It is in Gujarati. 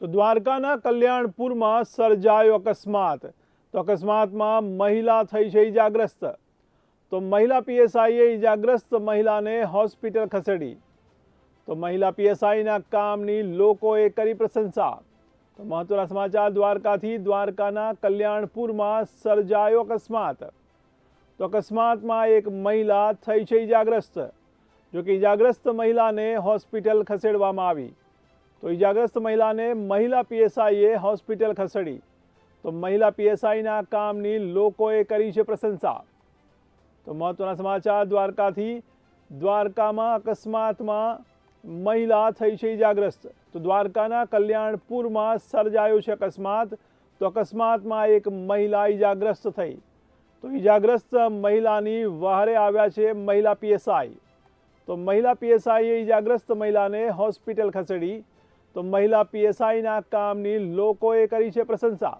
તો દ્વારકાના કલ્યાણપુરમાં સર્જાયો અકસ્માત. તો અકસ્માતમાં મહિલા થઈ છે ઈજાગ્રસ્ત તો મહિલા પીએસઆઈએ ઈજાગ્રસ્ત મહિલાને હોસ્પિટલ ખસેડી. તો મહિલા પીએસઆઈના કામની લોકોએ કરી પ્રશંસા. તો મહત્વના સમાચાર, દ્વારકાથી દ્વારકાના કલ્યાણપુરમાં સર્જાયો અકસ્માત. તો અકસ્માતમાં એક મહિલા થઈ છે ઈજાગ્રસ્ત જો કે ઈજાગ્રસ્ત મહિલાને હોસ્પિટલ ખસેડવામાં આવી. તો ઈજાગ્રસ્ત મહિલાને મહિલા પીએસઆઈએ હોસ્પિટલ ખસેડી. તો મહિલા પીએસઆઈના કામની લોકોએ કરી છે પ્રશંસા. તો મહત્વના સમાચાર, દ્વારકાથી. દ્વારકામાં અકસ્માતમાં મહિલા થઈ છે ઈજાગ્રસ્ત. તો દ્વારકાના કલ્યાણપુરમાં સર્જાયો છે અકસ્માત. તો અકસ્માતમાં એક મહિલા ઈજાગ્રસ્ત થઈ. તો ઈજાગ્રસ્ત મહિલાની વહારે આવ્યા છે મહિલા પીએસઆઈ. તો મહિલા પીએસઆઈએ ઈજાગ્રસ્ત મહિલાને હોસ્પિટલ ખસેડી. તો મહિલા પીએસઆઈના કામની લોકોએ કરી છે પ્રશંસા.